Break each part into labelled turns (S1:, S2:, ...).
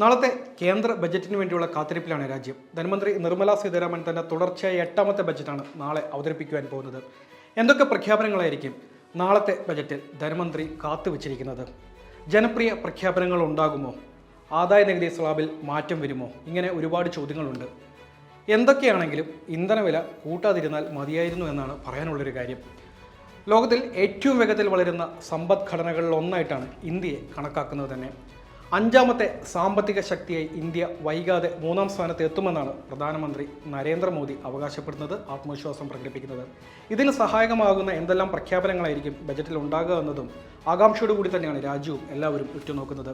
S1: നാളത്തെ കേന്ദ്ര ബജറ്റിന് വേണ്ടിയുള്ള കാത്തിരിപ്പിലാണ് രാജ്യം. ധനമന്ത്രി നിർമ്മല സീതാരാമൻ തന്റെ തുടർച്ചയായ എട്ടാമത്തെ ബജറ്റാണ് നാളെ അവതരിപ്പിക്കുവാൻ പോകുന്നത്. എന്തൊക്കെ പ്രഖ്യാപനങ്ങളായിരിക്കും നാളത്തെ ബജറ്റിൽ ധനമന്ത്രി കാത്തുവച്ചിരിക്കുന്നത്? ജനപ്രിയ പ്രഖ്യാപനങ്ങൾ ഉണ്ടാകുമോ? ആദായ നികുതി സ്ലാബിൽ മാറ്റം വരുമോ? ഇങ്ങനെ ഒരുപാട് ചോദ്യങ്ങളുണ്ട്. എന്തൊക്കെയാണെങ്കിലും ഇന്ധനവില കൂട്ടാതിരുന്നാൽ മതിയായിരുന്നു എന്നാണ് പറയാനുള്ളൊരു കാര്യം. ലോകത്തിൽ ഏറ്റവും വേഗത്തിൽ വളരുന്ന സമ്പദ്ഘടനകളിൽ ഒന്നായിട്ടാണ് ഇന്ത്യയെ കണക്കാക്കുന്നത് തന്നെ. അഞ്ചാമത്തെ സാമ്പത്തിക ശക്തിയായി ഇന്ത്യ വൈകാതെ മൂന്നാം സ്ഥാനത്ത് എത്തുമെന്നാണ് പ്രധാനമന്ത്രി നരേന്ദ്രമോദി അവകാശപ്പെടുന്നത് ആത്മവിശ്വാസം പ്രകടിപ്പിക്കുന്നത്. ഇതിന് സഹായകമാകുന്ന എന്തെല്ലാം പ്രഖ്യാപനങ്ങളായിരിക്കും ബജറ്റിൽ ഉണ്ടാകുക എന്നതും ആകാംക്ഷയോടുകൂടി തന്നെയാണ് രാജ്യവും എല്ലാവരും ഉറ്റുനോക്കുന്നത്.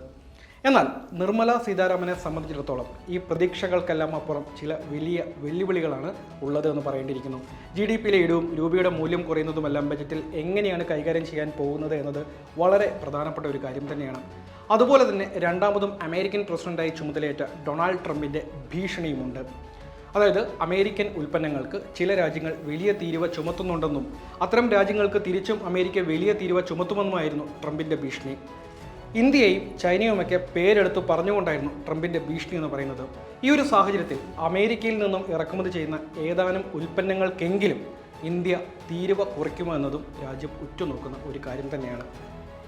S1: എന്നാൽ നിർമ്മല സീതാരാമനെ സംബന്ധിച്ചിടത്തോളം ഈ പ്രതീക്ഷകൾക്കെല്ലാം അപ്പുറം ചില വലിയ വെല്ലുവിളികളാണ് ഉള്ളത് എന്ന് പറയേണ്ടിയിരിക്കുന്നു. ജി ഡി പിയിലെ ഇടിവും രൂപയുടെ മൂല്യം കുറയുന്നതുമെല്ലാം ബജറ്റിൽ എങ്ങനെയാണ് കൈകാര്യം ചെയ്യാൻ പോകുന്നത് എന്നത് വളരെ പ്രധാനപ്പെട്ട ഒരു കാര്യം തന്നെയാണ്. അതുപോലെ തന്നെ രണ്ടാമതും അമേരിക്കൻ പ്രസിഡന്റായി ചുമതലയേറ്റ ഡൊണാൾഡ് ട്രംപിന്റെ ഭീഷണിയുമുണ്ട്. അതായത് അമേരിക്കൻ ഉൽപ്പന്നങ്ങൾക്ക് ചില രാജ്യങ്ങൾ വലിയ തീരുവ ചുമത്തുന്നുണ്ടെന്നും അത്തരം രാജ്യങ്ങൾക്ക് തിരിച്ചും അമേരിക്ക വലിയ തീരുവ ചുമത്തുമെന്നുമായിരുന്നു ട്രംപിന്റെ ഭീഷണി. ഇന്ത്യയും ചൈനയുമൊക്കെ പേരെടുത്ത് പറഞ്ഞുകൊണ്ടായിരുന്നു ട്രംപിന്റെ ഭീഷണി എന്ന് പറയുന്നത്. ഈ ഒരു സാഹചര്യത്തിൽ അമേരിക്കയിൽ നിന്നും ഇറക്കുമതി ചെയ്യുന്ന ഏതാനും ഉൽപ്പന്നങ്ങൾക്കെങ്കിലും ഇന്ത്യ തീരുവ കുറയ്ക്കുമോ എന്നതും രാജ്യം ഉറ്റുനോക്കുന്ന ഒരു കാര്യം തന്നെയാണ്.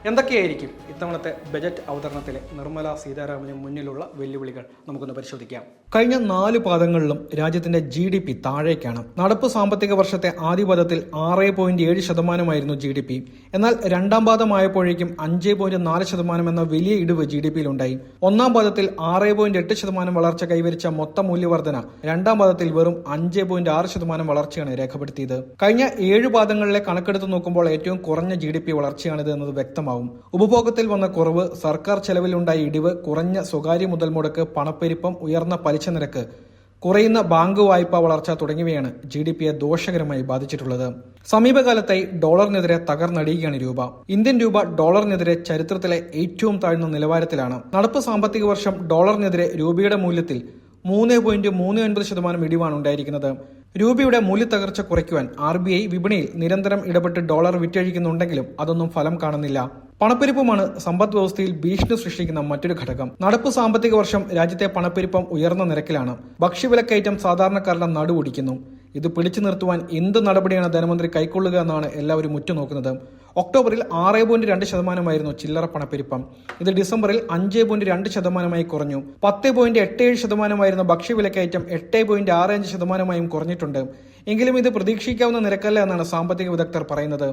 S1: എന്തൊക്കെയായിരിക്കും ഇത്തവണത്തെ ബജറ്റ് അവതരണത്തിലെ നിർമ്മല സീതാരാമന് മുന്നിലുള്ള വെല്ലുവിളികൾ? നമുക്കൊന്ന് പരിശോധിക്കാം. കഴിഞ്ഞ നാല് പാദങ്ങളിലും രാജ്യത്തിന്റെ ജി ഡി പി താഴേക്കാണ്. നടപ്പ് സാമ്പത്തിക വർഷത്തെ ആദ്യ പാദത്തിൽ ആറ് പോയിന്റ് ഏഴ് ശതമാനമായിരുന്നു ജി ഡി പി എന്നാൽ രണ്ടാം പാദമായപ്പോഴേക്കും അഞ്ച് പോയിന്റ് നാല് ശതമാനം എന്ന വലിയ ഇടിവ് ജി ഡി പിയിലുണ്ടായി ഒന്നാം പാദത്തിൽ ആറ് പോയിന്റ് എട്ട് ശതമാനം വളർച്ച കൈവരിച്ച മൊത്ത മൂല്യവർധന രണ്ടാം പാദത്തിൽ വെറും അഞ്ച് പോയിന്റ് ആറ് ശതമാനം വളർച്ചയാണ് രേഖപ്പെടുത്തിയത്. കഴിഞ്ഞ ഏഴ് പാദങ്ങളിലെ കണക്കെടുത്ത് നോക്കുമ്പോൾ ഏറ്റവും കുറഞ്ഞ ജി ഡി പി വളർച്ചയാണിത് എന്നത് വ്യക്തമാവും. ഉപഭോഗത്തിൽ വന്ന കുറവ് സർക്കാർ ചെലവിലുണ്ടായ ഇടിവ് കുറഞ്ഞ സ്വകാര്യ മുതൽ മുടക്ക് പണപ്പെരുപ്പം ഉയർന്ന പലിശ നിരക്ക് കുറയുന്ന ബാങ്ക് വായ്പ വളർച്ച തുടങ്ങിയവയാണ് ജി ഡി പിയെ ദോഷകരമായി ബാധിച്ചിട്ടുള്ളത്. സമീപകാലത്തായി ഡോളറിനെതിരെ തകർന്നടിയുകയാണ് രൂപ. ഇന്ത്യൻ രൂപ ഡോളറിനെതിരെ ചരിത്രത്തിലെ ഏറ്റവും താഴ്ന്ന നിലവാരത്തിലാണ്. നടപ്പ് സാമ്പത്തിക വർഷം ഡോളറിനെതിരെ രൂപയുടെ മൂല്യത്തിൽ മൂന്ന് പോയിന്റ് മൂന്ന് ഒൻപത് ശതമാനം ഇടിവാണ് ഉണ്ടായിരിക്കുന്നത്. രൂപയുടെ മൂല്യത്തകർച്ച കുറയ്ക്കുവാൻ ആർ ബി ഐ വിപണിയിൽ നിരന്തരം ഇടപെട്ട് ഡോളർ വിറ്റഴിക്കുന്നുണ്ടെങ്കിലും അതൊന്നും ഫലം കാണുന്നില്ല. പണപ്പെരുപ്പമാണ് സമ്പദ് വ്യവസ്ഥയിൽ ഭീഷണി സൃഷ്ടിക്കുന്ന മറ്റൊരു ഘടകം. നടപ്പ് സാമ്പത്തിക വർഷം രാജ്യത്തെ പണപ്പെരുപ്പം ഉയർന്ന നിരക്കിലാണ്. ഭക്ഷ്യവിലക്കയറ്റം സാധാരണക്കാരുടെ നടുവൊടിക്കുന്നു ഇത് പിടിച്ചു നിർത്തുവാൻ എന്ത് നടപടിയാണ് ധനമന്ത്രി കൈക്കൊള്ളുക എന്നാണ് എല്ലാവരും ഉറ്റുനോക്കുന്നത്. ഒക്ടോബറിൽ ആറ് പോയിന്റ് രണ്ട് ശതമാനമായിരുന്നു ചില്ലറ പണപ്പെരുപ്പം. ഇത് ഡിസംബറിൽ അഞ്ച് പോയിന്റ് രണ്ട് ശതമാനമായി കുറഞ്ഞു. പത്ത് പോയിന്റ് എട്ട് ഏഴ് ശതമാനമായിരുന്ന ഭക്ഷ്യവിലക്കയറ്റം എട്ട് പോയിന്റ് ആറ് അഞ്ച് ശതമാനമായും കുറഞ്ഞിട്ടുണ്ട്. എങ്കിലും ഇത് പ്രതീക്ഷിക്കാവുന്ന നിരക്കല്ല എന്നാണ് സാമ്പത്തിക വിദഗ്ധർ പറയുന്നത്.